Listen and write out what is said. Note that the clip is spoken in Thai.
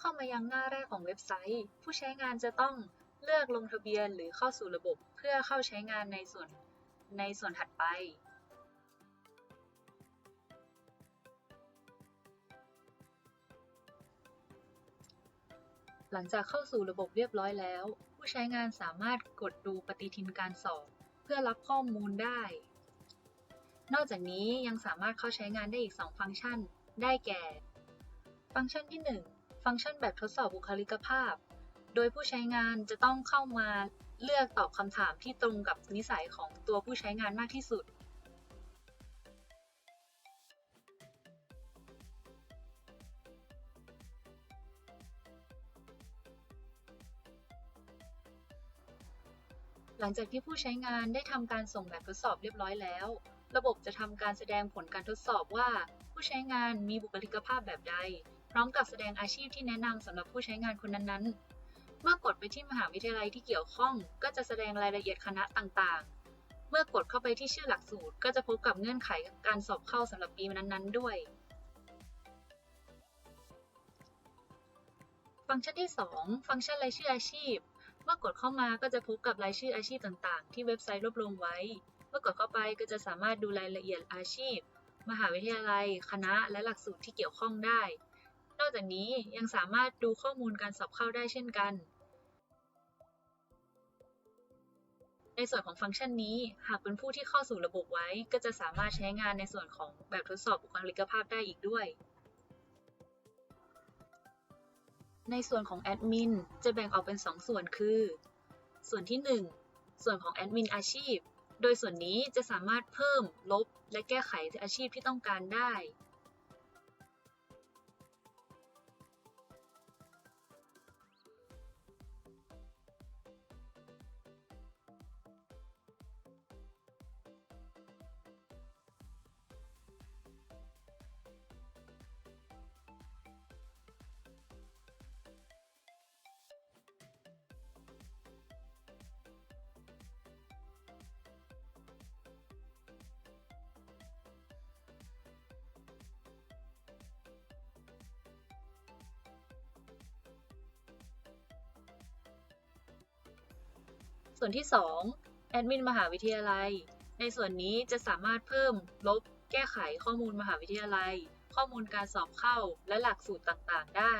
เข้ามายังหน้าแรกของเว็บไซต์ ผู้ใช้งานจะต้องเลือกลงทะเบียนหรือเข้าสู่ระบบเพื่อเข้าใช้งานในส่วนในส่วนถัดไป หลังจากเข้าสู่ระบบเรียบร้อยแล้ว ผู้ใช้งานสามารถกดดูปฏิทินการสอบ เพื่อรับข้อมูลได้ นอกจากนี้ยังสามารถเข้าใช้งานได้อีก 2 ฟังก์ชัน ได้แก่ ฟังก์ชันที่ 1 ฟังก์ชันแบบทดสอบบุคลิกภาพ โดยผู้ใช้งานจะต้องเข้ามาเลือกตอบคำถามที่ตรงกับนิสัยของตัวผู้ใช้งานมากที่สุด หลังจากที่ผู้ใช้งานได้ทำการส่งแบบทดสอบเรียบร้อยแล้ว ระบบจะทำการแสดงผลการทดสอบว่า ผู้ใช้งานมีบุคลิกภาพแบบใด พร้อมกับแสดงอาชีพที่แนะนำสำหรับผู้ใช้งานคนนั้นๆ เมื่อกดไปที่มหาวิทยาลัยที่เกี่ยวข้อง ก็จะแสดงรายละเอียดคณะต่างๆ เมื่อกดเข้าไปที่ชื่อหลักสูตร ก็จะพบกับเงื่อนไขการสอบเข้าสำหรับปีนั้นๆ ด้วย ฟังก์ชันที่ 2 ฟังก์ชันรายชื่ออาชีพ เมื่อกดเข้ามาก็จะพบกับรายชื่ออาชีพต่างๆ ที่เว็บไซต์รวบรวมไว้ เมื่อกดเข้าไปก็จะสามารถดูรายละเอียดอาชีพ มหาวิทยาลัย คณะ และหลักสูตรที่เกี่ยวข้องได้ นอกจากนี้ยังสามารถดูข้อมูลการสอบเข้าได้เช่นกัน ในส่วนของฟังก์ชันนี้ หากเป็นผู้ที่เข้าสู่ระบบไว้ ก็จะสามารถใช้งานในส่วนของแบบทดสอบบุคลิกภาพได้อีกด้วยในส่วนของแอดมินจะแบ่งออกเป็น 2 ส่วนคือ ส่วนที่ 1 ส่วนของแอดมินอาชีพ โดยส่วนนี้จะสามารถเพิ่ม ลบ และแก้ไขอาชีพที่ต้องการได้ ส่วนที่ 2 แอดมินมหาวิทยาลัย ในส่วนนี้จะสามารถเพิ่ม ลบ แก้ไขข้อมูลมหาวิทยาลัย ข้อมูลการสอบเข้า และหลักสูตรต่างๆ ได้